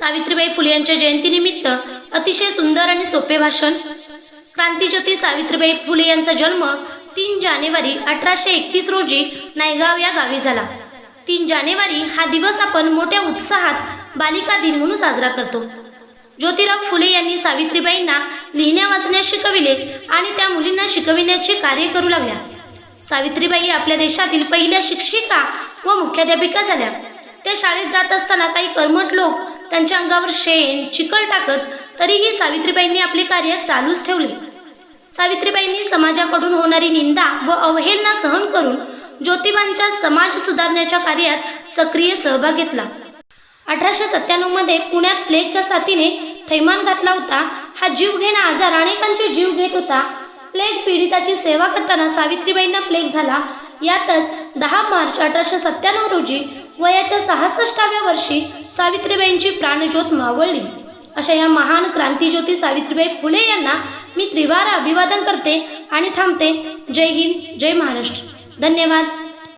सावित्रीबाई फुले यांच्या जयंतीनिमित्त अतिशय सुंदर आणि सोपे भाषण. क्रांतीज्योती सावित्रीबाई फुले यांचा जन्म तीन जानेवारी अठराशे एकतीस रोजी नायगाव या गावी झाला. तीन जानेवारी हा दिवस आपण मोठ्या उत्साहात बालिका दिन म्हणून साजरा करतो. ज्योतिराव फुले यांनी सावित्रीबाईंना लिहिण्या वाचण्यास शिकविले आणि त्या मुलींना शिकविण्याचे कार्य करू लागल्या. सावित्रीबाई आपल्या देशातील पहिल्या शिक्षिका व मुख्याध्यापिका झाल्या. त्या शाळेत जात असताना काही कर्मठ लोक त्यांच्या अंगावर शेण चिकल टाकत तरीही सावित्रीबाईंनी आपले कार्य चालूच ठेवले. सावित्रीबाईंनी समाजाकडून होणारी निंदा व अवहेलना सहन करून ज्योतिबांच्या समाज सुधारण्याच्या कार्यात सक्रिय सहभाग घेतला. अठराशे सत्त्याण्णवमध्ये पुण्यात प्लेगच्या साथीने थैमान घातला होता. हा जीव घेणा आजार अनेकांचे जीव घेत होता. प्लेग पीडिताची सेवा करताना सावित्रीबाईंना प्लेग झाला. यातच दहा मार्च अठराशे सत्त्याण्णव रोजी वयाच्या सहासष्टाव्या वर्षी सावित्रीबाईंची प्राणज्योत मावळली. अशा या महान क्रांतीज्योती सावित्रीबाई फुले यांना मी त्रिवार अभिवादन करते आणि थांबते. जय हिंद जय महाराष्ट्र. धन्यवाद.